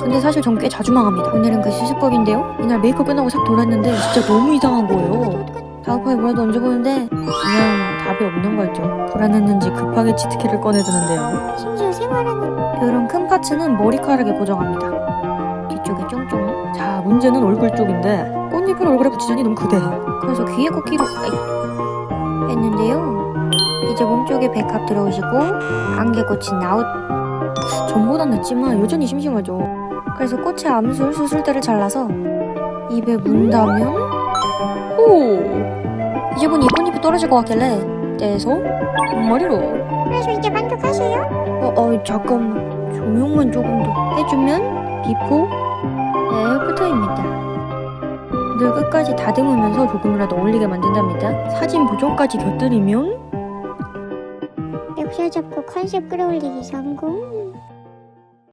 근데 사실 전 꽤 자주 망합니다. 오늘은 그 수습법인데요. 이날 메이크업 끝나고 싹 돌았는데 진짜 너무 이상한 거예요. 다급하게 뭐라도 얹어보는데 그냥 답이 없는 거였죠. 불안했는지 급하게 치트키를 꺼내드는데요. 심지어 생활하는 이런 큰 파츠는 머리카락에 고정합니다. 뒤쪽에 쫑쫑. 자, 문제는 얼굴 쪽인데 꽃잎을 얼굴에 붙이자니 너무 그대. 그래서 귀에 꽂기로 했는데요. 이제 몸쪽에 백합 들어오시고 안개 꽂힌 나웃. 전보단 낫지만 여전히 심심하죠. 그래서 꽃의 암술 수술대를 잘라서 입에 문다면 오! 이제 보니 꽃잎이 떨어질 것 같길래 떼서 머리로 그래서 이제 만족하세요? 어, 어, 잠깐만. 조명만 조금 더 해주면 비포 애프터입니다. 늘 끝까지 다듬으면서 조금이라도 어울리게 만든답니다. 사진 보정까지 곁들이면 옵션 잡고 컨셉 끌어올리기 성공.